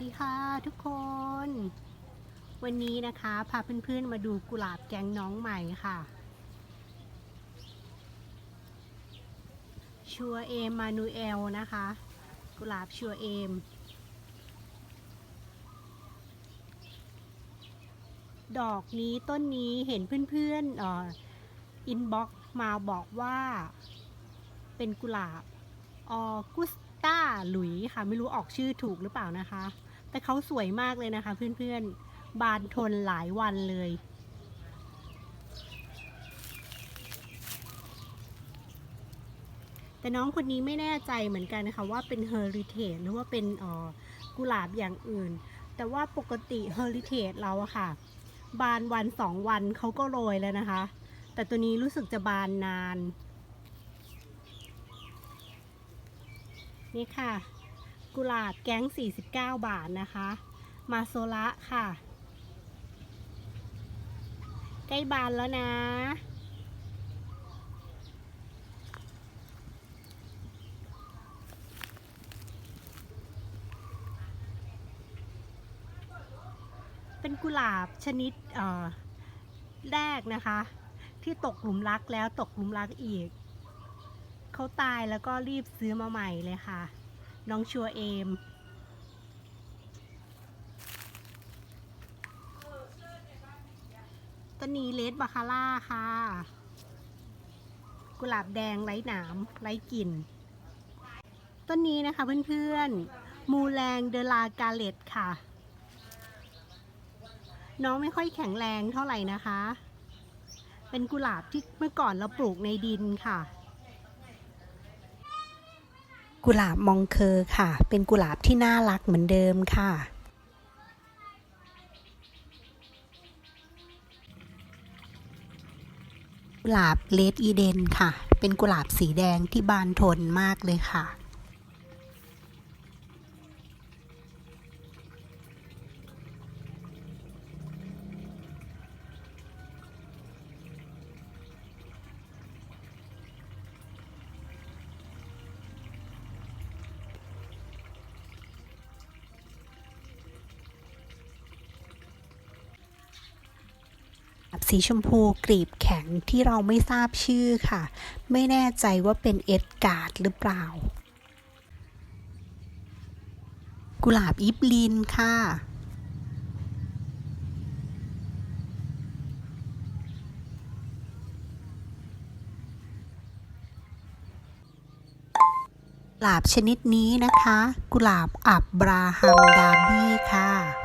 ดีค่ะทุกคน วันนี้นะคะพาเพื่อนๆมาดูกุหลาบแกงน้องใหม่ค่ะ ชัวเอมมานูเอลนะคะ กุหลาบชัวเอม ดอกนี้ต้นนี้เห็นเพื่อนๆอ่ออินบ็อกมาบอกว่าเป็นกุหลาบออกุสตาหลุยค่ะ ไม่รู้ออกชื่อถูกหรือเปล่านะคะ แต่เขาสวยมากเลยนะคะ เพื่อนๆ บานทนหลายวันเลย แต่น้องคนนี้ไม่แน่ใจเหมือนกันนะคะว่าเป็นเฮอริเทจหรือว่าเป็นออกุหลาบอย่างอื่น แต่ว่าปกติเฮอริเทจเราอะค่ะ บานวันสองวันเขาก็โรยแล้วนะคะ แต่ตัวนี้รู้สึกจะบานนาน นี่ค่ะ กุหลาบแก๊ง 49 บาทนะคะ มาโซละค่ะ ใกล้บานแล้วนะ เป็นกุหลาบชนิดแรกนะคะ ที่ตกหลุมรักแล้วตกหลุมรักอีก เขาตายแล้วก็รีบซื้อมาใหม่เลยค่ะ น้องชัวเอม ต้นนี้เลดบาคาร่าค่ะ กุหลาบแดงไร้หนามไร้กลิ่น ต้นนี้นะคะเพื่อนๆ มูแรงเดลากาเลตค่ะ น้องไม่ค่อยแข็งแรงเท่าไหร่นะคะ เป็นกุหลาบที่เมื่อก่อนเราปลูกในดินค่ะ กุหลาบมองเคอร์ค่ะ เป็นกุหลาบที่น่ารักเหมือนเดิมค่ะ กุหลาบเลดอีเดนค่ะ เป็นกุหลาบสีแดงที่บานทนมากเลยค่ะ สีชมพูกรีบแข็งที่เราไม่ทราบชื่อค่ะ ไม่แน่ใจว่าเป็นเอ็ดการ์ดหรือเปล่า กุหลาบอิบลินค่ะกุหลาบชนิดนี้นะคะ กุหลาบอับบราฮัมดาบี้ค่ะ